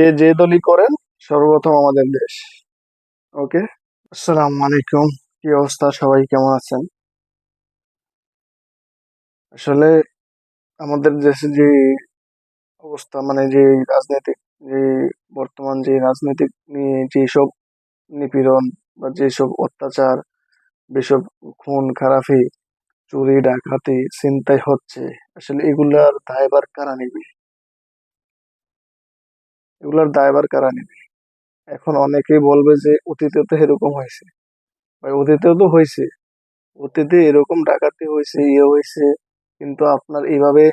যে যে দলই করেন, সর্বপ্রথম আমাদের দেশ। ওকে? আসসালাম আলাইকুম। কি অবস্থা? সবাই কেমন আছেন? আসলে আমাদের দেশে যে অবস্থা মানে যে রাজনৈতিক, যে বর্তমান যে রাজনৈতিক নিয়ে যেসব নিপীড়ন বা যেসব অত্যাচার, যেসব খুন, খারাপি, চুরি, ডাকাতি, ছিনতাই হচ্ছে, আসলে এগুলার দায়ভার কারা নেবে? এগুলার দায়ভার কারা নেবে? এখন অনেকেই বলবে যে অতীতে তো এরকম হয়েছে। ভাই, অতীতেও তো হয়েছে। অতীতে এরকম ডাকাতি হয়েছে ইয়ে হয়েছে, কিন্তু আপনার এইভাবে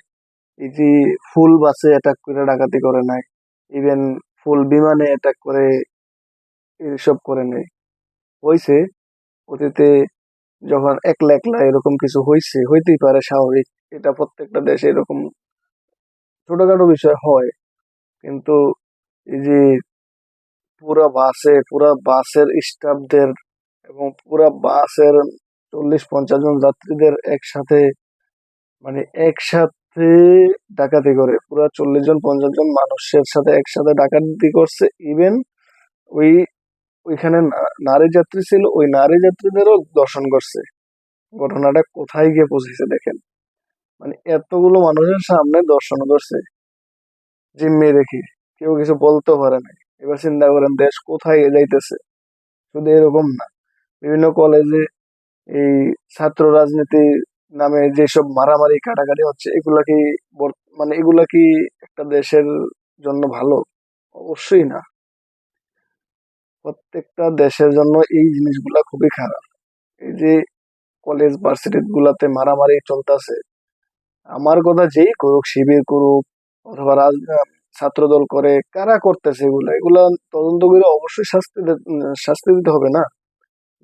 এই যে ফুল বাসে অ্যাটাক করে ডাকাতি করে নাই ইভেন ফুল বিমানে অ্যাটাক করে এসব করে নেই। হয়েছে, অতীতে যখন একলা একলা এরকম কিছু হয়েছে, হইতেই পারে স্বাভাবিক, এটা প্রত্যেকটা দেশে এরকম ছোটখাটো বিষয় হয়, কিন্তু এই যে পুরা বাসে, পুরা বাসের স্টাফদের এবং পুরা বাসের চল্লিশ পঞ্চাশ জন যাত্রীদের একসাথে মানে একসাথে ডাকাতি করে। পুরা চল্লিশ জন, পঞ্চাশ জন মানুষের সাথে একসাথে ডাকাতি করছে। ইভেন ওই, ওইখানে নারী যাত্রী ছিল, ওই নারী যাত্রীদেরও দর্শন করছে। ঘটনাটা কোথায় গিয়ে পৌঁছেছে দেখেন। মানে এতগুলো মানুষের সামনে দর্শন করছে। জিম্মে রেখে কেউ কিছু বলতেও পারে না এবার চিন্তা করেন, দেশ কোথায় যাইতেছে? শুধু এরকম না। বিভিন্ন কলেজে এই ছাত্র রাজনীতি নামে যেসব মারামারি, কাটাকাটি হচ্ছে, এগুলা কি মানে এগুলা কি একটা দেশের জন্য ভালো? অবশ্যই না। প্রত্যেকটা দেশের জন্য এই জিনিসগুলা খুবই খারাপ। এই যে কলেজ ভার্সিটি গুলাতে মারামারি চলতেছে, আমার কথা যেই করুক, শিবির করুক, অথবা ছাত্রদল করে, কারা করতেছে এগুলো? এগুলা তদন্ত করে অবশ্যই শাস্তি শাস্তি দিতে হবে না?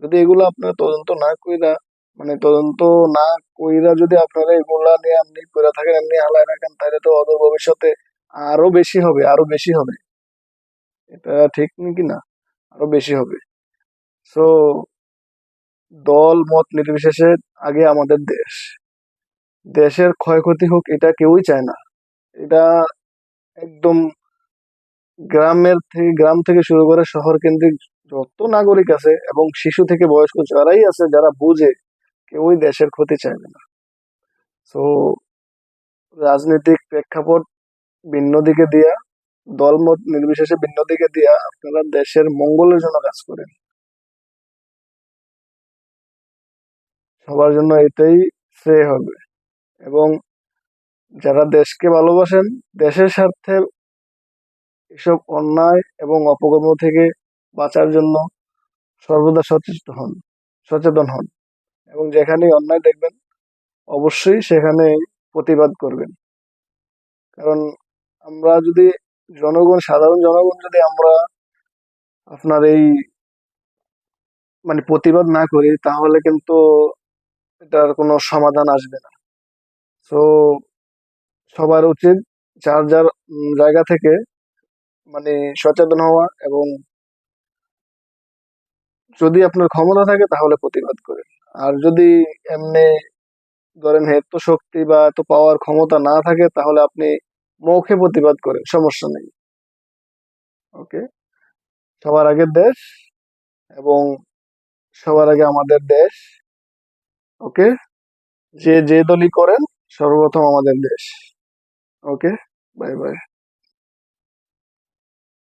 যদি এগুলো আপনারা তদন্ত না কইরা মানে তদন্ত না কইরা যদি আপনারা এগুলা নিয়ে আপনি কইরা থাকেন এমনি হালায় রাখেন তাহলে তো অদূর ভবিষ্যতে আরও বেশি হবে, আরও বেশি হবে। এটা ঠিক নাকি না? আরও বেশি হবে। সো দল মত নির্বিশেষে আগে আমাদের দেশ। দেশের ক্ষয়ক্ষতি হোক, এটা কেউই চায় না। এটা একদম গ্রামের থেকে গ্রাম থেকে শুরু করে শহর কেন্দ্রিক যত নাগরিক আছে এবং শিশু থেকে বয়স্ক যারাই আছে, যারা বুঝে, কেউই দেশের ক্ষতি চাইবে না। তো রাজনৈতিক প্রেক্ষাপট ভিন্ন দিকে দিয়া, দলমত নির্বিশেষে ভিন্ন দিকে দিয়া আপনারা দেশের মঙ্গলের জন্য কাজ করেন। সবার জন্য এটাই শ্রেয় হবে। এবং যারা দেশকে ভালোবাসেন, দেশের স্বার্থে এসব অন্যায় এবং অপকর্ম থেকে বাঁচার জন্য সর্বদা সচেষ্ট হন, সচেতন হন এবং যেখানেই অন্যায় দেখবেন, অবশ্যই সেখানে প্রতিবাদ করবেন। কারণ আমরা যদি জনগণ, সাধারণ জনগণ যদি আমরা আপনার এই মানে প্রতিবাদ না করি, তাহলে কিন্তু এটার কোনো সমাধান আসবে না। তো সবার উচিত যার যার জায়গা থেকে মানে সচেতন হওয়া এবং যদি আপনার ক্ষমতা থাকে তাহলে প্রতিবাদ করেন। আর যদি এমনি ধরেন এত শক্তি বা এত পাওয়ার ক্ষমতা না থাকে তাহলে আপনি মৌখে প্রতিবাদ করেন, সমস্যা নেই। ওকে সবার আগে দেশ এবং সবার আগে আমাদের দেশ। ওকে যে যে দলই করেন, সর্বপ্রথম আমাদের দেশ। okay. Bye bye